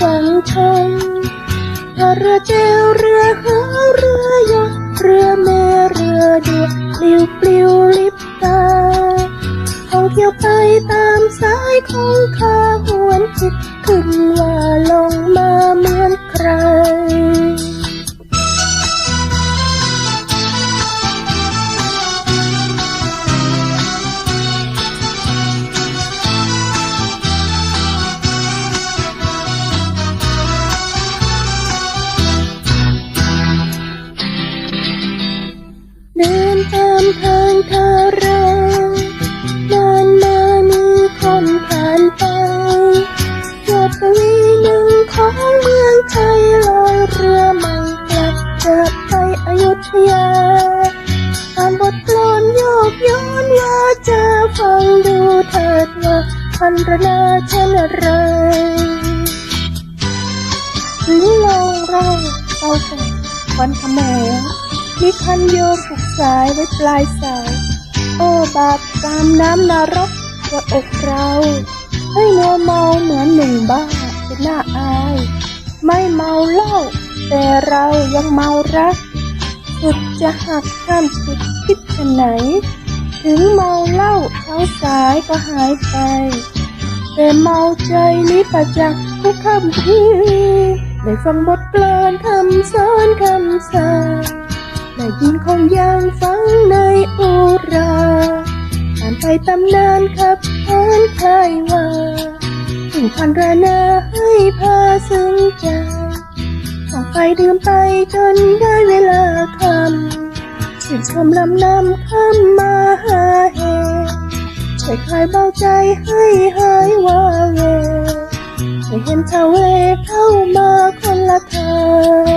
ฝั่งไทยพาเรือเจลเรือหาเรือยอเรือแม่เรือเดือปลิวปลิวลิบตาท่องเที่ยวไปตามสายของข้าหวนจิตขึ้นว่าลงมาเมื่อ ไทยลอยเรือไม่กลับจากไปอยุธยาอ่านบทกลอนโยกย้อนว่าจะฟังดูเถิดว่าพันรนาเช่นไรถึงลองเราเอาแต่วันขแมงมีคันโยกผูกสายไว้ปลายสาย โอ้บาปกรรมน้ำนรกจะอกเรา ให้มัวเมาเหมือนหนึ่งบ้าเป็นหน้าอาย ไม่เมาเหล้าแต่เรายังเมารัก สุดจะหักข้ามสุดคิดขนไหน ถึงเมาเหล้าเท้าสายก็หายไป แต่เมาใจนี้ประจักษ์ทุกคำพีได้ฟังบทกลอนคำสอนคำสาได้ยินคงยังฟังใน ถึงพันระนาให้พาซึ้งใจส่องไปดื่มไปจนได้เวลาคำชื่นชมลำนำคำมาหาเหช่วยคลายเบาใจให้หายว่าเวให้เห็นชาวเลเข้ามาคนละทาง